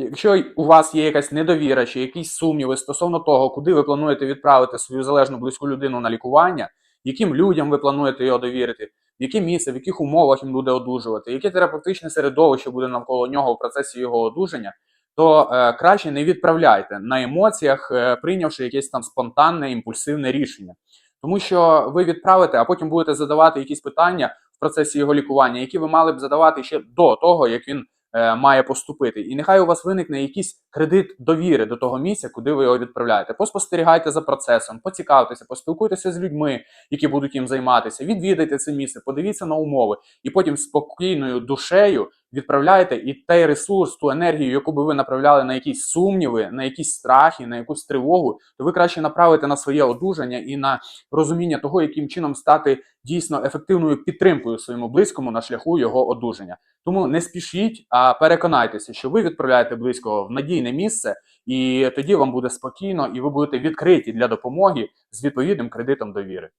Якщо у вас є якась недовіра чи якісь сумніви стосовно того, куди ви плануєте відправити свою залежну близьку людину на лікування, яким людям ви плануєте його довірити, в яке місце, в яких умовах він буде одужувати, яке терапевтичне середовище буде навколо нього в процесі його одужання, то е, краще не відправляйте на емоціях, е, прийнявши якесь там спонтанне імпульсивне рішення. Тому що ви відправите, а потім будете задавати якісь питання в процесі його лікування, які ви мали б задавати ще до того, як він має поступити. І нехай у вас виникне якийсь кредит довіри до того місця, куди ви його відправляєте. Поспостерігайте за процесом, поцікавтеся, поспілкуйтеся з людьми, які будуть їм займатися. Відвідайте це місце, подивіться на умови, і потім спокійною душею відправляєте і той ресурс, ту енергію, яку би ви направляли на якісь сумніви, на якісь страхи, на якусь тривогу, то ви краще направите на своє одужання і на розуміння того, яким чином стати дійсно ефективною підтримкою своєму близькому на шляху його одужання. Тому не спішіть, а переконайтеся, що ви відправляєте близького в надійне місце, і тоді вам буде спокійно, і ви будете відкриті для допомоги з відповідним кредитом довіри.